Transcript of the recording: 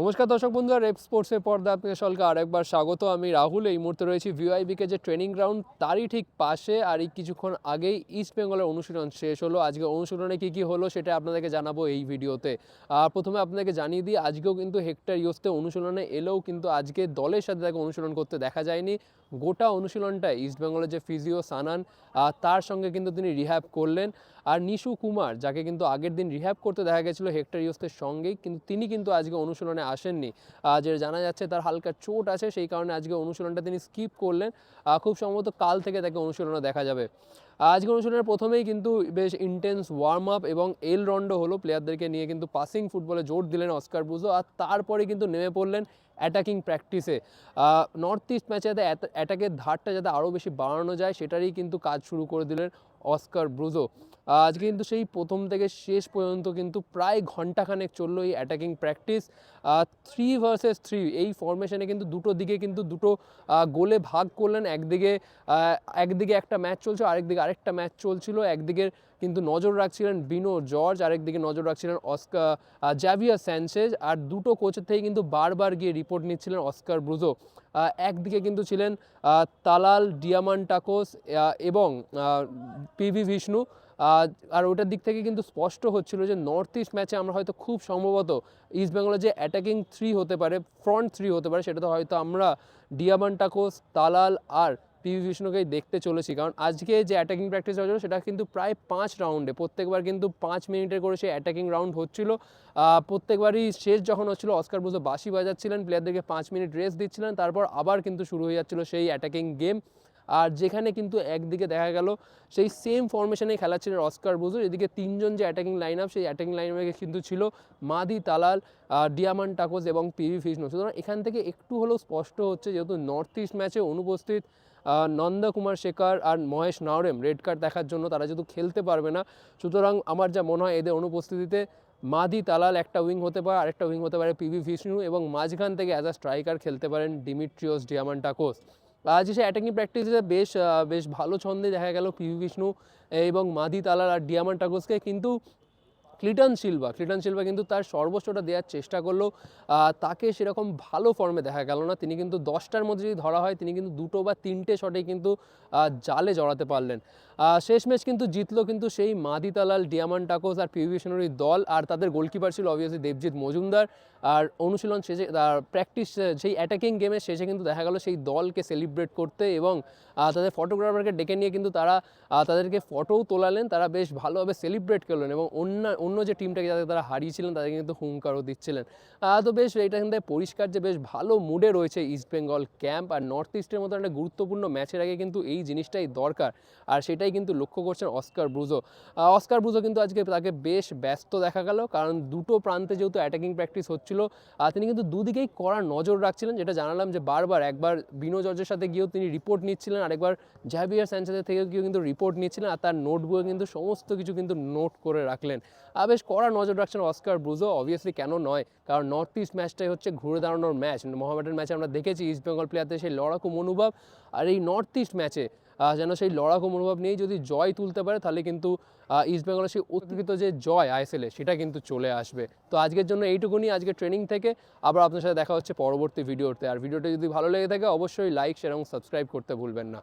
নমস্কার দর্শক বন্ধুরা, রেপ স্পোর্টসের পর্দা আপনাদের সকলকে আরেকবার স্বাগত। আমি রাহুল, এই মুহূর্তে রয়েছি ভিআইবিকে যে ট্রেনিং গ্রাউন্ড, তারই ঠিক পাশে। আর এই কিছুক্ষণ আগেই ইস্ট বেঙ্গলের অনুশীলন শেষ হলো। আজকে অনুশীলনে কী কী হলো সেটা আপনাদেরকে জানাব এই ভিডিওতে। আর প্রথমে আপনাদেরকে জানিয়ে দিই, আজকেও কিন্তু হেক্টর ইউসতে অনুশীলনে এলেও কিন্তু আজকে দলের সাথে তাকে অনুশীলন করতে দেখা যায়নি। গোটা অনুশীলনটা ইস্টবেঙ্গলের যে ফিজিও সানান তার সঙ্গে কিন্তু তিনি রিহ্যাব করলেন। আর নিশু কুমার, যাকে কিন্তু আগের দিন রিহ্যাব করতে দেখা গেছিল হেক্টর ইউসের সঙ্গেই, কিন্তু তিনি কিন্তু আজকে অনুশীলনে আসেননি। যে জানা যাচ্ছে তার হালকা চোট আছে, সেই কারণে আজকে অনুশীলনটা তিনি স্কিপ করলেন। খুব সম্ভবত কাল থেকে তাকে অনুশীলনে দেখা যাবে। আজকে অনুষ্ঠানের প্রথমেই কিন্তু বেশ ইন্টেন্স ওয়ার্ম আপ এবং এল রন্ডো হলো প্লেয়ারদেরকে নিয়ে কিন্তু পাসিং ফুটবলে জোর দিলেন অস্কার ব্রুজো আর তারপরে কিন্তু নেমে পড়লেন অ্যাটাকিং প্র্যাকটিসে নর্থ ইস্ট ম্যাচে যাতে অ্যাটাকের ধারটা যাতে আরও বেশি বাড়ানো যায়, সেটারই কিন্তু কাজ শুরু করে দিলেন অস্কার ব্রুজো। আজকে কিন্তু সেই প্রথম থেকে শেষ পর্যন্ত কিন্তু প্রায় ঘন্টাখানেক চলল এই attacking practice three versus three এই ফরমেশনে কিন্তু দুটো দিকে কিন্তু দুটো গোলে ভাগ করলেন। একদিকে একদিকে একটা ম্যাচ চলছে, আরেকদিকে আরেকটা ম্যাচ চলছিল। একদিকে কিন্তু নজর রাখছিলেন বিনো জর্জ আরেকদিকে নজর রাখছিলেন অস্কার জ্যাভিয়ার স্যানচেজ, আর দুটো কোচের থেকে কিন্তু বারবার গিয়ে রিপোর্ট নিচ্ছিলেন অস্কার ব্রুজো। একদিকে কিন্তু ছিলেন তালাল ডিয়ামান টাকোস এবং পিভি বিষ্ণু আর ওটার দিক থেকে কিন্তু স্পষ্ট হচ্ছিল যে নর্থ ইস্ট ম্যাচে আমরা হয়তো খুব সম্ভবত ইস্ট বেঙ্গলের যে অ্যাটাকিং থ্রি হতে পারে ফ্রন্ট থ্রি হতে পারে সেটা তো হয়তো আমরা ডিয়ামান টাকোস তালাল আর পিভি বিষ্ণুকেই দেখতে চলেছি। কারণ আজকে যে অ্যাটাকিং প্র্যাকটিস হয়েছিল সেটা কিন্তু প্রায় পাঁচ রাউন্ডে প্রত্যেকবার কিন্তু পাঁচ মিনিটের করে সেই অ্যাটাকিং রাউন্ড হচ্ছিল। প্রত্যেকবারই শেষ যখন হচ্ছিল, অস্কার বুঝতে বাসি বাজাচ্ছিলেন প্লেয়ারদেরকে পাঁচ মিনিট রেস্ট দিচ্ছিলেন, তারপর আবার কিন্তু শুরু হয়ে যাচ্ছিল সেই অ্যাটাকিং গেম আর যেখানে কিন্তু একদিকে দেখা গেল সেই সেম ফরমেশনে খেলাচ্ছিলেন অস্কার বুজো এদিকে তিনজন যে অ্যাটাকিং লাইন আপ সেই অ্যাটাকিং লাইন কিন্তু ছিল মাদি তালাল ডিয়ামান টাকোস এবং পিভি ফিষ্ণু সুতরাং এখান থেকে একটু হলেও স্পষ্ট হচ্ছে যেহেতু নর্থ ইস্ট ম্যাচে অনুপস্থিত নন্দা কুমার শেখর আর মহেশ নাওরেম রেড কার্ড দেখার জন্য তারা যেহেতু খেলতে পারবে না, সুতরাং আমার যা মনে হয় এদের অনুপস্থিতিতে মাদি তালাল একটা উইং হতে পারে, আরেকটা উইং হতে পারে পিভি বিষ্ণু এবং মাঝখান থেকে অ্যাজ আ স্ট্রাইকার খেলতে পারেন ডিমিট্রিওস ডিয়ামান্টাকোস সে অ্যাটাকিং প্র্যাকটিসে বেশ বেশ ভালো ছন্দে দেখা গেল পিভি বিষ্ণু এবং মাদি তালার আর ডিয়ামান টাগোসকে কিন্তু ক্লিটন সিলভা ক্লিটন সিলভা কিন্তু তার সর্বোচ্চটা দেওয়ার চেষ্টা করল। তাকে সেরকম ভালো ফর্মে দেখা গেল না। তিনি কিন্তু দশটার মধ্যে যদি ধরা হয়, তিনি কিন্তু দুটো বা তিনটে শটে কিন্তু জালে জড়াতে পারলেন। আহ, শেষ ম্যাচ কিন্তু জিতলো কিন্তু সেই মাদিতালাল ডিয়ামান টাকোস আর পিভি দল আর তাদের গোলকিপার ছিল অবভিয়াসলি দেবজিৎ মজুমদার। আর অনুশীলন শেষে তার প্র্যাকটিস সেই অ্যাটাকিং গেমের শেষে কিন্তু দেখা গেল সেই দলকে সেলিব্রেট করতে এবং তাদের ফটোগ্রাফারকে ডেকে নিয়ে কিন্তু তারা তাদেরকে ফটোও তোলালেন। তারা বেশ ভালোভাবে সেলিব্রেট করলেন এবং অন্য অন্য যে টিমটাকে যাদের তারা হারিয়েছিলেন তাদেরকে কিন্তু হুঙ্কারও দিচ্ছিলেন। তো বেশ এটা কিন্তু পরিষ্কার যে বেশ ভালো মুডে রয়েছে ইস্ট বেঙ্গল ক্যাম্প আর নর্থ ইস্টের মতো একটা গুরুত্বপূর্ণ ম্যাচের আগে কিন্তু এই জিনিসটাই দরকার। আর সেটাই কিন্তু লক্ষ্য করছেন অস্কার ব্রুজো। অস্কার ব্রুজো কিন্তু আজকে তাকে বেশ ব্যস্ত দেখা গেল, কারণ দুটো প্রান্তে যেহেতু অ্যাটাকিং প্র্যাকটিস হচ্ছিল তিনি কিন্তু দুদিকেই কড়া নজর রাখছিলেন, যেটা জানালাম যে বারবার একবার বিনো জর্জের সাথে গিয়েও তিনি রিপোর্ট নিচ্ছিলেন, আরেকবার জ্যাভিয়ার স্যানচেজের থেকেও গিয়েও কিন্তু রিপোর্ট নিচ্ছিলেন, আর তার নোটগুলো কিন্তু সমস্ত কিছু কিন্তু নোট করে রাখলেন। আর বেশ কড়া নজর রাখছেন অস্কার ব্রুজো অবভিয়াসলি কেন নয়, কারণ নর্থ ইস্ট ম্যাচটাই হচ্ছে ঘুরে দাঁড়ানোর ম্যাচ মোহামেডান ম্যাচে আমরা দেখেছি ইস্ট বেঙ্গল প্লেয়ারদের সেই লড়াকু মনোভাব, আর এই নর্থ ইস্ট ম্যাচে যেন সেই লড়াকু মনোভাব নিয়েই যদি জয় তুলতে পারে, তাহলে কিন্তু ইস্টবেঙ্গলের ইস্ট বেঙ্গলের সেই অতিরিক্ত যে জয় আইএসএলে সেটা কিন্তু চলে আসবে। তো আজকের জন্য এইটুকুনি আজকে ট্রেনিং থেকে। আবার আপনার সাথে দেখা হচ্ছে পরবর্তী ভিডিওতে আর ভিডিওটা যদি ভালো লেগে থাকে, অবশ্যই লাইক শেয়ার এবং সাবস্ক্রাইব করতে ভুলবেন না।